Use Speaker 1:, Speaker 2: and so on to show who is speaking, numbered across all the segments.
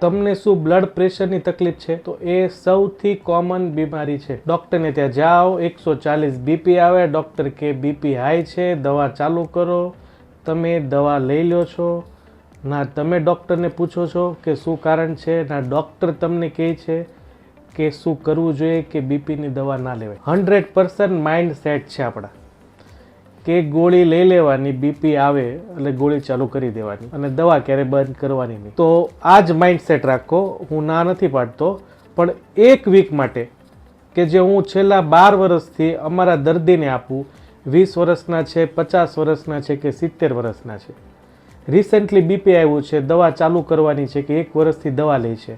Speaker 1: તમને શું બ્લડ પ્રેશરની તકલીફ છે? તો એ સૌથી કોમન બીમારી છે. ડૉક્ટરને ત્યાં જાઓ, એકસો ચાલીસ બીપી આવે ડૉક્ટર કે બીપી હાઈ છે, દવા ચાલુ કરો, તમે દવા લઈ લો છો. ના, તમે ડૉક્ટરને પૂછો છો કે શું કારણ છે? ના ડૉક્ટર તમને કહે છે કે શું કરવું જોઈએ કે બીપીની દવા ના લેવાય. હંડ્રેડ પર્સન્ટ માઇન્ડ સેટ છે આપણા. કે ગોળી લઈ લેવાની બીપી આવે એટલે ગોળી ચાલુ કરી દેવાની અને દવા ક્યારે બંધ કરવાની નહીં. તો આ જ માઇન્ડ સેટ રાખો. હું ના નથી પાડતો, પણ એક વીક માટે કે જે હું છેલ્લા બાર વર્ષથી અમારા દર્દીને આપું, વીસ વર્ષના છે, પચાસ વર્ષના છે કે સિત્તેર વર્ષના છે. રિસેન્ટલી બીપી આવ્યું છે, દવા ચાલુ કરવાની છે કે એક વર્ષથી દવા લે છે.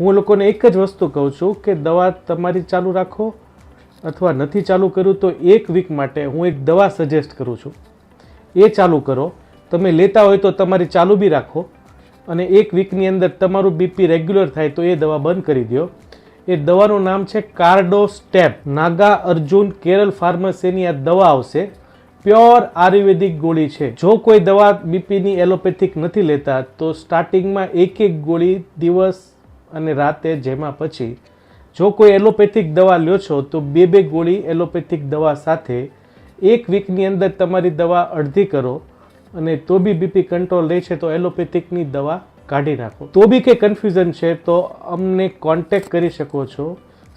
Speaker 1: હું લોકોને એક જ વસ્તુ કહું છું કે દવા તમારી ચાલુ રાખો અથવા નથી ચાલુ કર્યું તો એક વીક માટે હું એક દવા સજેસ્ટ કરું છું. એ ચાલુ કરો. તમે લેતા હોય તો તમારી ચાલુ બી રાખો અને એક વીકની અંદર તમારું બીપી રેગ્યુલર થાય તો એ દવા બંધ કરી દો એ દવાનું નામ છે કાર્ડો સ્ટેપ નાગા અર્જુન કેરલ ફાર્મસીની આ દવા આવશે. પ્યોર આયુર્વેદિક ગોળી છે. જો કોઈ દવા બીપીની એલોપેથિક નથી લેતા તો સ્ટાર્ટિંગમાં એક એક ગોળી દિવસ અને રાતે જેમાં પછી જો કોઈ એલોપેથિક દવા લ્યો છો, તો બે બે ગોળી એલોપેથિક દવા સાથે એક વીકની અંદર તમારી દવા અડધી કરો અને તો બી બીપી કંટ્રોલ રહે છે, તો એલોપેથિકની દવા કાઢી નાખો તો બી કંઈ કન્ફ્યુઝન છે, તો અમને કોન્ટેક્ટ કરી શકો છો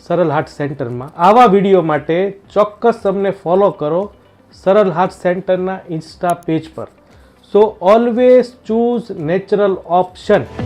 Speaker 1: સરળ હાર્ટ સેન્ટરમાં. આવા વીડિયો માટે ચોક્કસ અમને ફોલો કરો સરળ હાર્ટ સેન્ટરના ઇન્સ્ટા પેજ પર. So always choose natural option